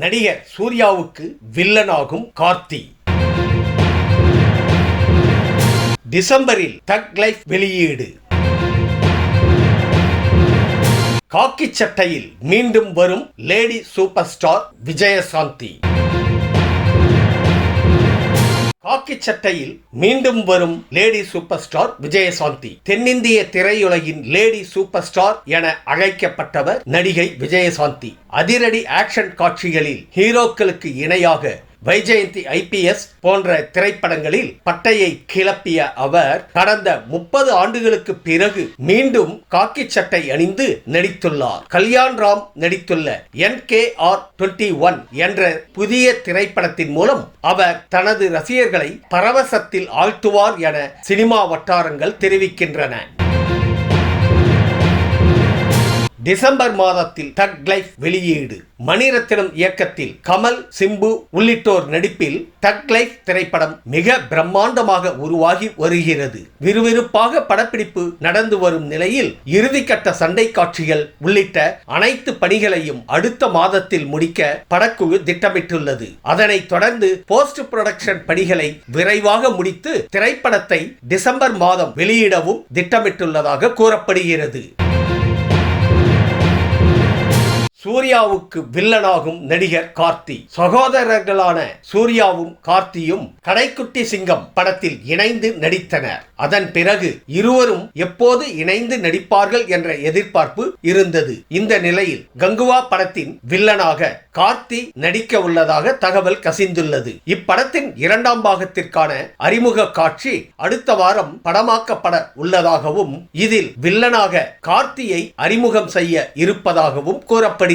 நடிகர் சூர்யாவுக்கு வில்லனாகும் கார்த்தி. டிசம்பரில் தக் லைஃப் வெளியீடு. காக்கி சட்டையில் மீண்டும் வரும் லேடி சூப்பர் ஸ்டார் விஜயசாந்தி. காக்கி சட்டையில் மீண்டும் வரும் லேடி சூப்பர் ஸ்டார் விஜயசாந்தி. தென்னிந்திய திரையுலகின் லேடி சூப்பர் ஸ்டார் என அழைக்கப்பட்டவர் நடிகை விஜயசாந்தி. அதிரடி ஆக்ஷன் காட்சிகளில் ஹீரோக்களுக்கு இணையாக வைஜெயந்தி ஐபிஎஸ் போன்ற திரைப்படங்களில் பட்டையை கிளப்பிய அவர் கடந்த முப்பது ஆண்டுகளுக்கு பிறகு மீண்டும் காக்கி சட்டை அணிந்து நடித்துள்ளார். கல்யாண் ராம் நடித்துள்ள N K R twenty one என்ற புதிய திரைப்படத்தின் மூலம் அவர் தனது ரசிகர்களை பரவசத்தில் ஆழ்த்துவார் என சினிமா வட்டாரங்கள் தெரிவிக்கின்றன. டிசம்பர் மாதத்தில் தக் லைஃப் வெளியீடு. மணிரத்னம் இயக்கத்தில் கமல் சிம்பு உள்ளிட்டோர் நடிப்பில் தக் லைஃப் திரைப்படம் மிக பிரம்மாண்டமாக உருவாகி வருகிறது. விறுவிறுப்பாக படப்பிடிப்பு நடந்து வரும் நிலையில் இறுதிக்கட்ட சண்டை காட்சிகள் உள்ளிட்ட அனைத்து பணிகளையும் அடுத்த மாதத்தில் முடிக்க படக்குழு திட்டமிட்டுள்ளது. அதனைத் தொடர்ந்து போஸ்ட் புரொடக்ஷன் பணிகளை விரைவாக முடித்து திரைப்படத்தை டிசம்பர் மாதம் வெளியிடவும் திட்டமிட்டுள்ளதாக கூறப்படுகிறது. சூர்யாவுக்கு வில்லனாகும் நடிகர் கார்த்தி. சகோதரர்களான சூர்யாவும் கார்த்தியும் கடைக்குட்டி சிங்கம் படத்தில் இணைந்து நடித்தனர். அதன் பிறகு இருவரும் எப்போது இணைந்து நடிப்பார்கள் என்ற எதிர்பார்ப்பு இருந்தது. இந்த நிலையில் கங்குவா படத்தின் வில்லனாக கார்த்தி நடிக்க உள்ளதாக தகவல் கசிந்துள்ளது. இப்படத்தின் இரண்டாம் பாகத்திற்கான அறிமுக காட்சி அடுத்த வாரம் படமாக்கப்பட உள்ளதாகவும் இதில் வில்லனாக கார்த்தியை அறிமுகம் செய்ய இருப்பதாகவும் கூறப்படுகிறது.